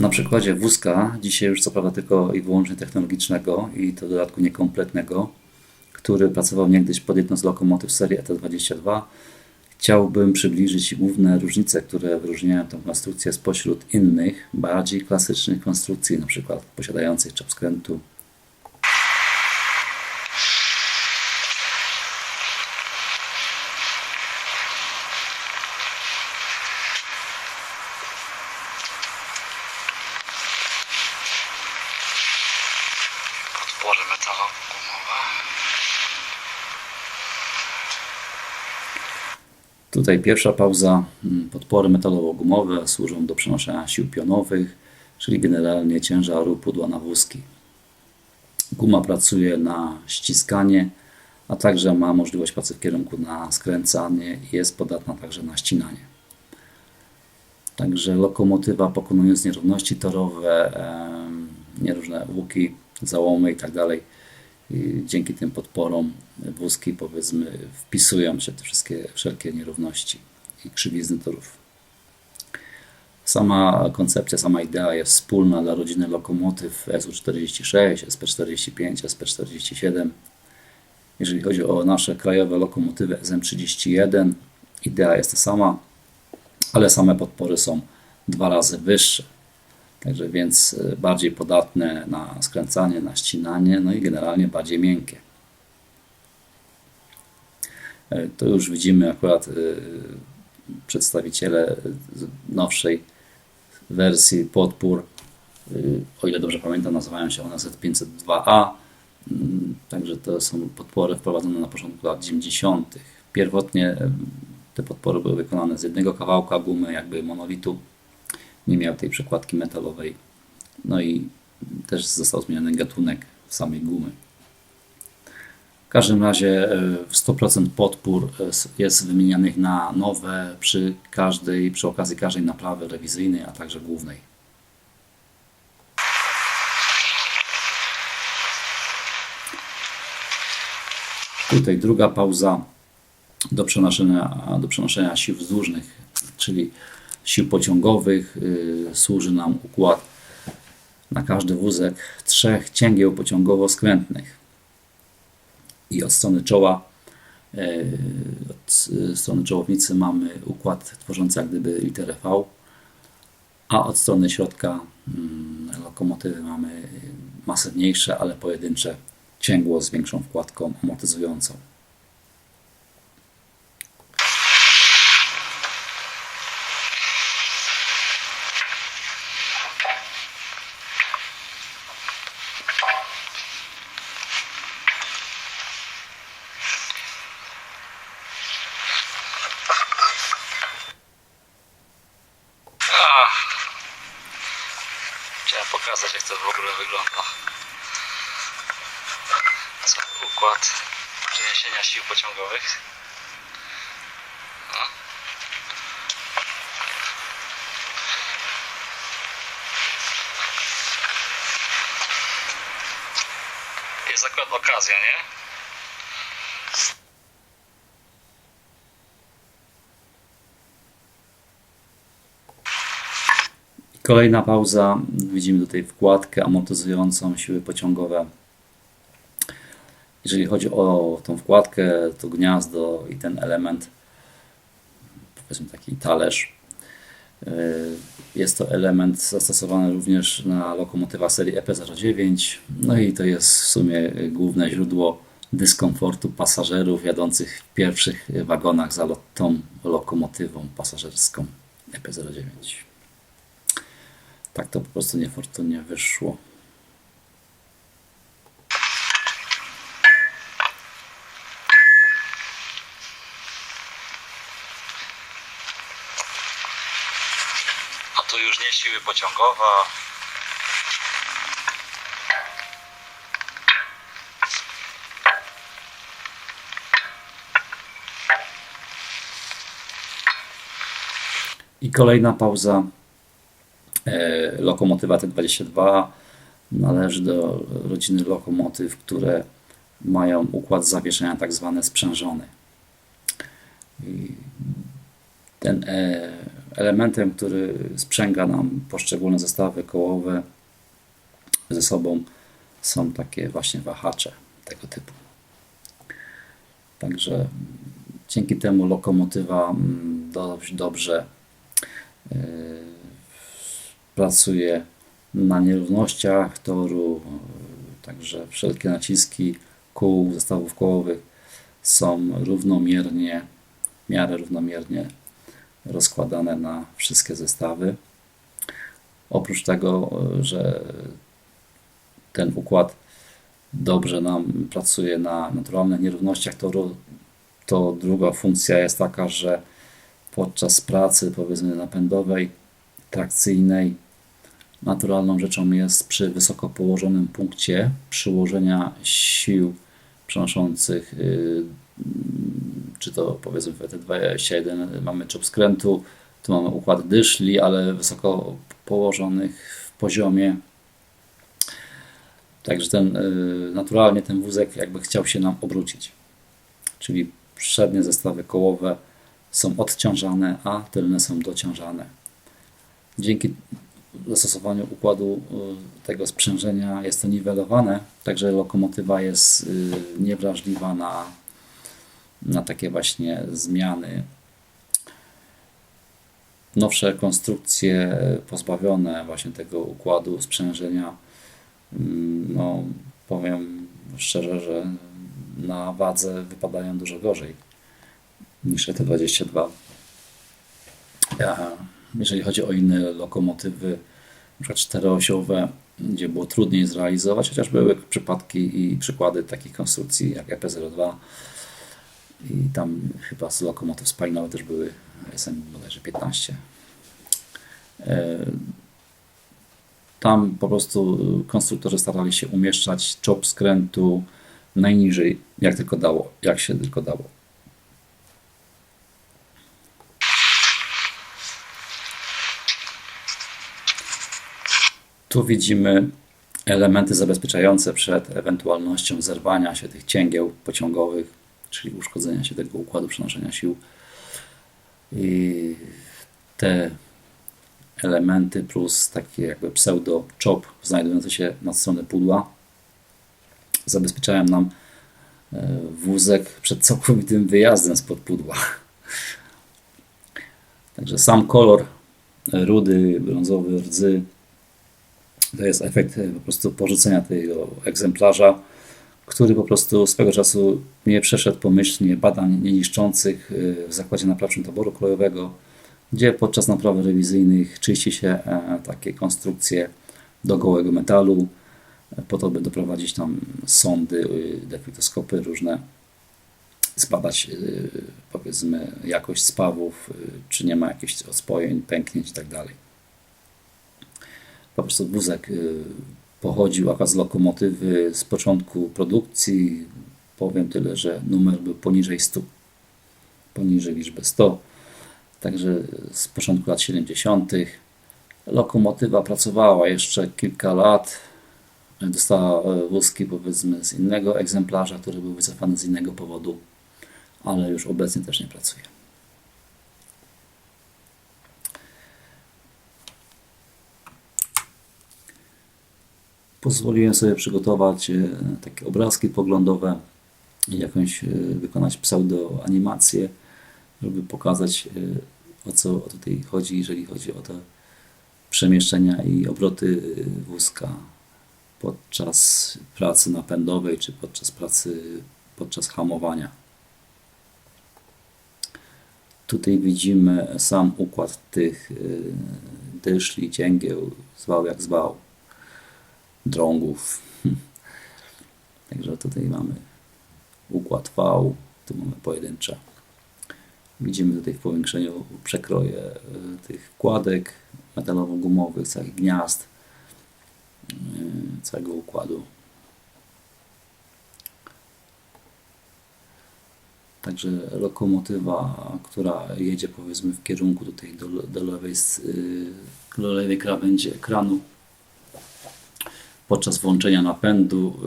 Na przykładzie wózka, dzisiaj już co prawda tylko i wyłącznie technologicznego i to dodatku niekompletnego, który pracował niegdyś pod jedną z lokomotyw serii E ET22, chciałbym przybliżyć główne różnice, które wyróżniają tę konstrukcję spośród innych, bardziej klasycznych konstrukcji, przykład posiadających czap skrętu, Tutaj pierwsza pauza. Mm, Podpory metalowo-gumowe służą do przenoszenia sił pionowych, czyli generalnie ciężaru pudła na wózki. Guma pracuje na ściskanie, a także ma możliwość pracy w kierunku na skręcanie i jest podatna także na ścinanie. Także lokomotywa pokonując nierówności torowe, nieróżne łuki, załomy itd. Dzięki tym podporom wózki powiedzmy wpisują się te wszystkie wszelkie nierówności i krzywizny torów. Sama koncepcja, sama idea jest wspólna dla rodziny lokomotyw SU46, SP45, SP47. Jeżeli chodzi o nasze krajowe lokomotywy SM31, idea jest ta sama, ale same podpory są dwa razy wyższe. Także więc y, bardziej podatne na skręcanie, na ścinanie, no i generalnie bardziej miękkie. E, To już widzimy akurat y, przedstawiciele nowszej wersji podpór, y, o ile dobrze pamiętam, nazywają się one Z502A. Mm, Także to są podpory wprowadzone na początku lat 90. Pierwotnie te podpory były wykonane z jednego kawałka gumy, jakby monolitu. Nie miał tej przekładki metalowej. No i też został zmieniony gatunek samej gumy. W każdym razie e, w 100% podpór e, jest wymienianych na nowe przy każdej, przy okazji każdej naprawy rewizyjnej, a także głównej. Tutaj druga pauza do przenoszenia, do przenoszenia sił wzdłużnych, czyli sił pociągowych. y, Służy nam układ na każdy wózek trzech cięgieł pociągowo-skrętnych. I od strony czoła, y, od y, strony czołownicy mamy układ tworzący jak gdyby literę V, a od strony środka mm, lokomotywy mamy masywniejsze, ale pojedyncze cięgło z większą wkładką amortyzującą. Pokazać jak to w ogóle wygląda. Cały układ przeniesienia sił pociągowych. No. Jest akurat okazja, nie? Kolejna pauza. Widzimy tutaj wkładkę amortyzującą siły pociągowe. Jeżeli chodzi o tą wkładkę, to gniazdo i ten element, powiedzmy taki talerz, jest to element zastosowany również na lokomotywa serii E EP09. No i to jest w sumie główne źródło dyskomfortu pasażerów jadących w pierwszych wagonach za tą lokomotywą pasażerską E EP09. Tak to po prostu niefortunnie wyszło. A tu już nie siły pociągowa. I kolejna pauza. E, Lokomotywa T22 należy do rodziny lokomotyw, które mają układ zawieszenia tak zwany sprzężony. Ten e, elementem, który sprzęga nam poszczególne zestawy kołowe ze sobą są takie właśnie wahacze tego typu. Także dzięki temu lokomotywa mm, dość dobrze yy, pracuje na nierównościach toru, także wszelkie naciski kół, zestawów kołowych są równomiernie, w miarę równomiernie rozkładane na wszystkie zestawy. Oprócz tego, że ten układ dobrze nam pracuje na naturalnych nierównościach toru, to druga funkcja jest taka, że podczas pracy powiedzmy napędowej, trakcyjnej, naturalną rzeczą jest przy wysoko położonym punkcie przyłożenia sił przenoszących, yy, czy to powiedzmy w ET21 mamy czub skrętu, tu mamy układ dyszli, ale wysoko położonych w poziomie. Także ten, yy, naturalnie ten wózek jakby chciał się nam obrócić. Czyli przednie zestawy kołowe są odciążane, a tylne są dociążane. Dzięki zastosowaniu układu y, tego sprzężenia jest to niwelowane, także lokomotywa jest y, niewrażliwa na, na takie właśnie zmiany. Nowsze konstrukcje pozbawione właśnie tego układu sprzężenia, mm, no powiem szczerze, że na wadze wypadają dużo gorzej niż ET22. Ja, jeżeli chodzi o inne lokomotywy, przykład czteroosiowe, gdzie było trudniej zrealizować, chociaż były przypadki i przykłady takich konstrukcji jak EP02 i tam chyba z lokomotyw spalinowych też były SM bodajże 15. E, Tam po prostu konstruktorzy starali się umieszczać czop skrętu najniżej, jak tylko dało, jak się tylko dało. Tu widzimy elementy zabezpieczające przed ewentualnością zerwania się tych cięgieł pociągowych, czyli uszkodzenia się tego układu przenoszenia sił. I te elementy plus takie jakby pseudo chop znajdujące się nad strony pudła zabezpieczają nam e, wózek przed całkowitym wyjazdem spod pudła. Także sam kolor rudy, brązowy, rdzy to jest efekt e, po prostu porzucenia tego egzemplarza, który po prostu swego czasu nie przeszedł pomyślnie badań nieniszczących w zakładzie naprawczym taboru kolejowego, gdzie podczas napraw rewizyjnych czyści się takie konstrukcje do gołego metalu, po to, by doprowadzić tam sondy, defektoskopy różne, zbadać powiedzmy jakość spawów, czy nie ma jakichś ospojeń, pęknięć i tak. Po prostu wózek pochodził akurat z lokomotywy z początku produkcji. Powiem tyle, że numer był poniżej 100, poniżej liczby 100. Także z początku lat 70. lokomotywa pracowała jeszcze kilka lat dostała wózki powiedzmy z innego egzemplarza, który był wycofany z innego powodu, ale już obecnie też nie pracuje. Pozwoliłem sobie przygotować takie obrazki poglądowe jakąś wykonać pseudo-animację, żeby pokazać o co tutaj chodzi, jeżeli chodzi o te przemieszczenia i obroty wózka podczas pracy napędowej czy podczas pracy, podczas hamowania. Tutaj widzimy sam układ tych dyszli, cięgieł, zwał jak zwał, drągów. Także tutaj mamy układ V, tu mamy pojedyncze. Widzimy tutaj w powiększeniu przekroje tych kładek metalowo-gumowych, całych gniazd całego układu. Także lokomotywa, która jedzie powiedzmy w kierunku tutaj do, do, lewej, do lewej krawędzi ekranu podczas włączenia napędu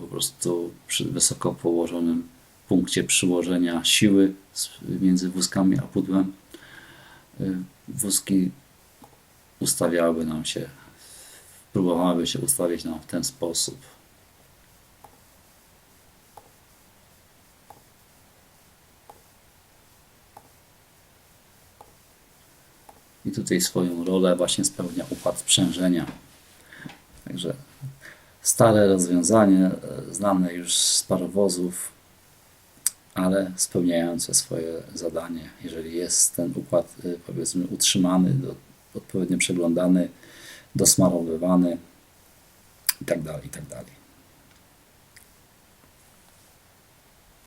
po prostu przy wysoko położonym punkcie przyłożenia siły między wózkami a pudłem y, wózki ustawiałyby nam się, próbowałyby się ustawić nam w ten sposób. I tutaj swoją rolę właśnie spełnia układ sprzężenia. Także stare rozwiązanie, e, znane już z parowozów, ale spełniające swoje zadanie. Jeżeli jest ten układ, y, powiedzmy, utrzymany, do, odpowiednio przeglądany, dosmarowywany i tak